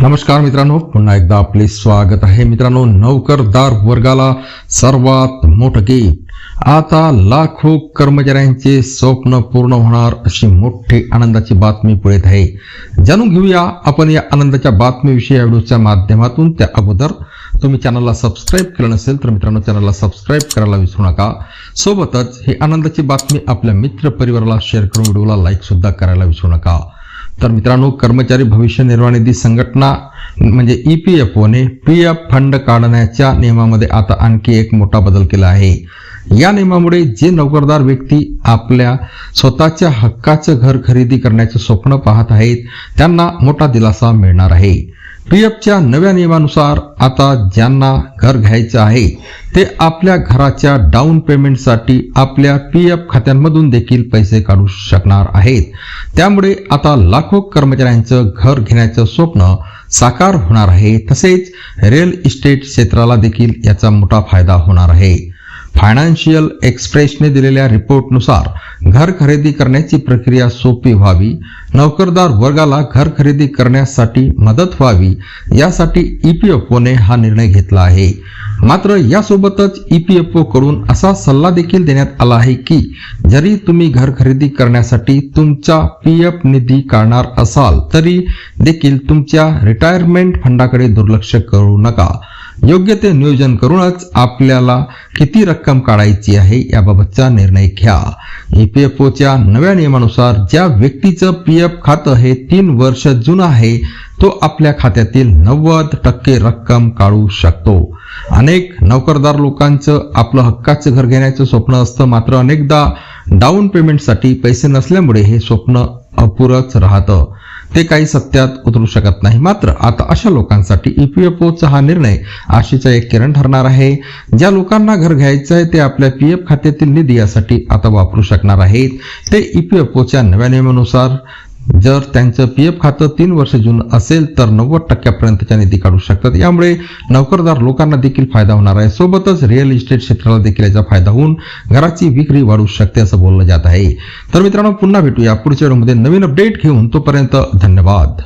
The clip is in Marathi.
नमस्कार मित्रांनो पुन्हा एकदा आपले स्वागत आहे. मित्रांनो नोकरदार वर्गाला सर्वात मोठं गेट आता लाखो कर्मचाऱ्यांचे स्वप्न पूर्ण होणार अशी मोठी आनंदाची बातमी पुढे आहे. जाणून घेऊया आपण या आनंदाच्या बातमीविषयी या व्हिडिओच्या माध्यमातून. त्या अगोदर तुम्ही चॅनलला सबस्क्राईब केलं नसेल तर मित्रांनो चॅनलला सबस्क्राईब करायला विसरू नका. सोबतच ही आनंदाची बातमी आपल्या मित्र परिवाराला शेअर करून व्हिडिओला लाईक सुद्धा करायला विसरू नका. तर मित्रांनो कर्मचारी भविष्य निर्वाह निधी संघटना म्हणजे ई पी एफ ओने पी एफ फंड काढण्याच्या नियमामध्ये आता आणखी एक मोठा बदल केला आहे. या नियमामुळे जे नोकरदार व्यक्ती आपल्या स्वतःच्या हक्काचं घर खरेदी करण्याचे स्वप्न पाहत आहेत त्यांना मोठा दिलासा मिळणार आहे. पी एफच्या नव्या नियमानुसार आता ज्यांना घर घ्यायचं आहे ते आपल्या घराच्या डाऊन पेमेंटसाठी आपल्या पी एफ खात्यांमधून देखील पैसे काढू शकणार आहेत. त्यामुळे आता लाखो कर्मचाऱ्यांचं घर घेण्याचं स्वप्न साकार होणार आहे. तसेच रिअल इस्टेट क्षेत्राला देखील याचा मोठा फायदा होणार आहे. फायनान्शियल एक्सप्रेसने दिलेल्या रिपोर्टनुसार घर खरेदी करण्याची प्रक्रिया सोपी व्हावी नोकरदार वर्गाला घर खरेदी करण्यासाठी मदत व्हावी यासाठी ईपीएफओने हा निर्णय घेतला आहे. मात्र यासोबतच ईपीएफओ कडून असा सल्ला देखील देण्यात आला आहे की जरी तुम्ही घर खरेदी करण्यासाठी तुमचा पी एफ निधी काढणार असाल तरी देखील तुमच्या रिटायरमेंट फंडाकडे दुर्लक्ष करू नका. योग्य ते नियोजन करूनच आपल्याला किती रक्कम काढायची आहे याबाबतचा निर्णय घ्या. ईपीएफओच्या नव्या नियमानुसार ज्या व्यक्तीचं पी एफ खातं हे तीन वर्ष जुनं आहे तो आपल्या खात्यातील नव्वद टक्के रक्कम काढू शकतो. अनेक नोकरदार लोकांचं आपलं हक्काचं घर घेण्याचं स्वप्न असतं. मात्र अनेकदा डाऊन पेमेंटसाठी पैसे नसल्यामुळे हे स्वप्न अपुरच राहतं. ते काही सत्यात उतरू शकत नाही. मात्र आता अशा लोकांसाठी ईपीएफओचा हा निर्णय आशेचा एक किरण ठरणार आहे. ज्या लोकांना घर घ्यायचं आहे ते आपल्या पी एफ खात्यातील निधी यासाठी आता वापरू शकणार आहेत. ते ईपीएफओच्या नव्या नियमानुसार जर त्यांचं पी एफ खातं तीन वर्ष जुनं असेल तर नव्वद टक्क्यापर्यंतच्या निधी काढू शकतात. यामुळे नोकरदार लोकांना देखील फायदा होणार आहे. सोबतच रिअल इस्टेट क्षेत्राला देखील याचा फायदा होऊन घराची विक्री वाढू शकते असं बोललं जात आहे. तर मित्रांनो पुन्हा भेटूया पुढच्या व्हिडिओमध्ये. नवीन अपडेट घेऊन तोपर्यंत धन्यवाद.